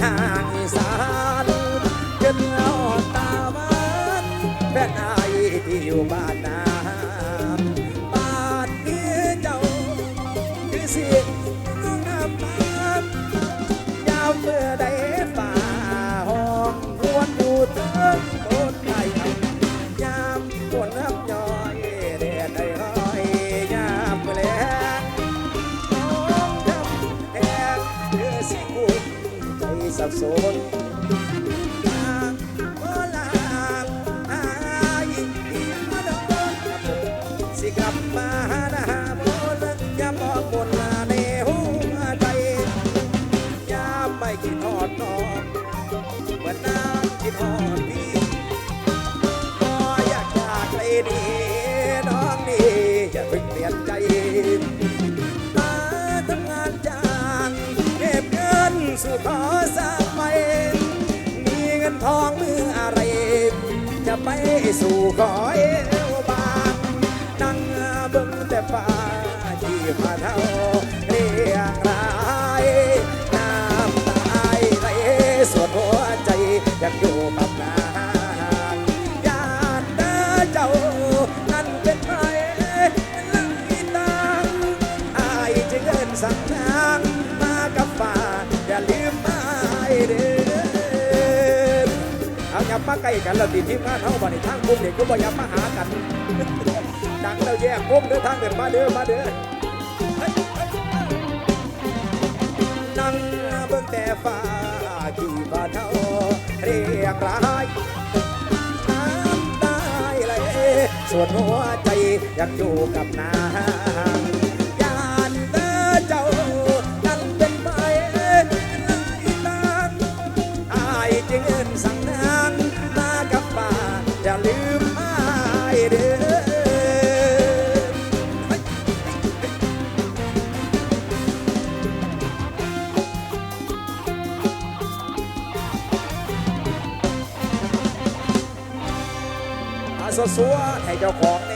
ทางอีสานจนเอาตามันแฟนอายที่อยู่บ้านนา สับสนทาโบราณอายอีมาโดนครับผมสิกลับมาหน้าบนอย่าบอกบนในหัวใจยามไม่คิดทอดนอน สร้างใหม่มีเงินทองมืออะไร จะไปสู่ขอเอวบางนั่งเบิ่งแต่ฟ้าที่มาเท่า เอายับมาใกล้กันแล้วติทีมงานเฮาบ่ในทางกลุ่มเด็กก็บ่ยับมาหากันดังแล้วแยกวงเด้อทางเดินมาเด้อมาเด้อนั่งเบิ่งแต่ฟ้าขี่บ้านเฮาเรียกร้ายน้ำตาไหลส่วนหัวใจอยังอยู่กับนาง สวสวให้เจ้าของแน่